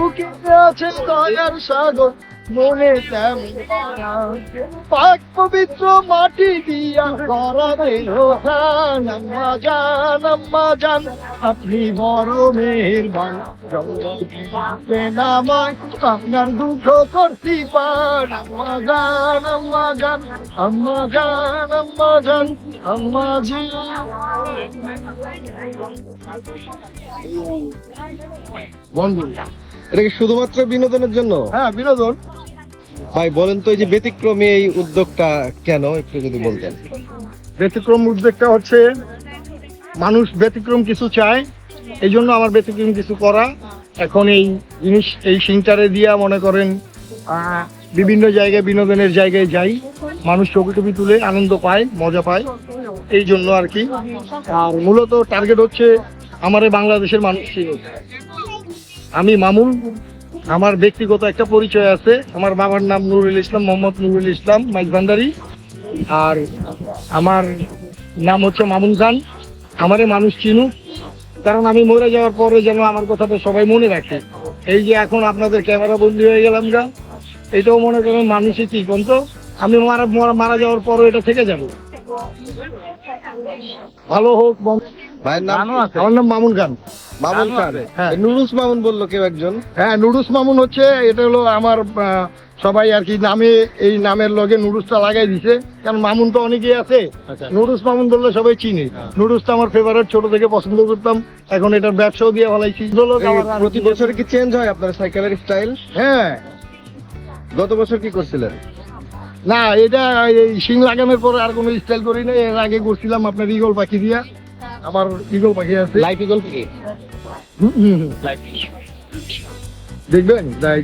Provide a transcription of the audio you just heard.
Tú que me haces callar, Sagor. মায়া। পাক পবিত্র মাটি দিয়া আম্মা জান আম্মা জান আপনি বড় মেহেরবান। আপনার দুঃখ করতে পান। আম্মা জান আম্মা জান আম্মা জান আম্মা জান আম্মা বন্ধু এটা কি শুধুমাত্র বিনোদনের জন্য? হ্যাঁ বিনোদন। ভাই, বলেন তো এই যে ব্যতিক্রমী এই উদ্যোগটা কেন, একটু যদি বলতেন। ব্যতিক্রম উদ্যোগটা হচ্ছে, মানুষ ব্যতিক্রম কিছু চায় এই জন্য আমার ব্যতিক্রম কিছু করা। এখন এই জিনিস, এই সিনটারে দিয়া মনে করেন বিভিন্ন জায়গায়, বিনোদনের জায়গায় যাই, মানুষ ছবি টবি তুলে আনন্দ পায়, মজা পায়, এই জন্য আর কি। আর মূলত টার্গেট হচ্ছে আমার বাংলাদেশের মানুষ আমি মামুন আমার ব্যক্তিগত একটা পরিচয় আছে। আমার বাবার নাম নুরুল ইসলাম মোহাম্মদ নুরুল ইসলাম মাইজভান্ডারি আর আমার নাম হচ্ছে মামুন খান। আমারে মানুষ চিনুক। কারণ আমি মরে যাওয়ার পরে যেন আমার কথাটা সবাই মনে রাখে। এই যে এখন আপনাদের ক্যামেরা বন্দি হয়ে গেলাম গা। এটাও মনে করেন মানুষই কি তো আমি মারা মারা- মারা যাওয়ার পরও এটা থেকে যাব। ভালো হোক? আমার নাম মামুন খান। মামুন খান। হ্যাঁ। নুরুস মামুন বলল কেউ একজন। হ্যাঁ নুডুস মামুন হচ্ছে এটা হলো আমার সবাই আর কি নামে এই নামের লগে নুডুসটা লাগাই দিছে। কারণ মামুন তো অনেকেই আছে। আচ্ছা। নুডুস মামুন বললে সবাই চিনে। নুডুসটা আমার ফেভারিট ছোট থেকে পছন্দ করতাম। এখন এটার ব্যবসাও দিয়ে ফেলাইছি। প্রতি বছর কি চেঞ্জ হয় আপনার সাইকেলের স্টাইল হ্যাঁ। গত বছর কি করছিলেন? না এটা এই শিং লাগানোর পরে আর কোনো স্টাইল করি না এর আগে করছিলাম আপনার ইগল পাখি দিয়া। আমার ইগল পাখি আছে। লাইফ ইগল কি হুম, হুম, হুম। দেখবেন? যাই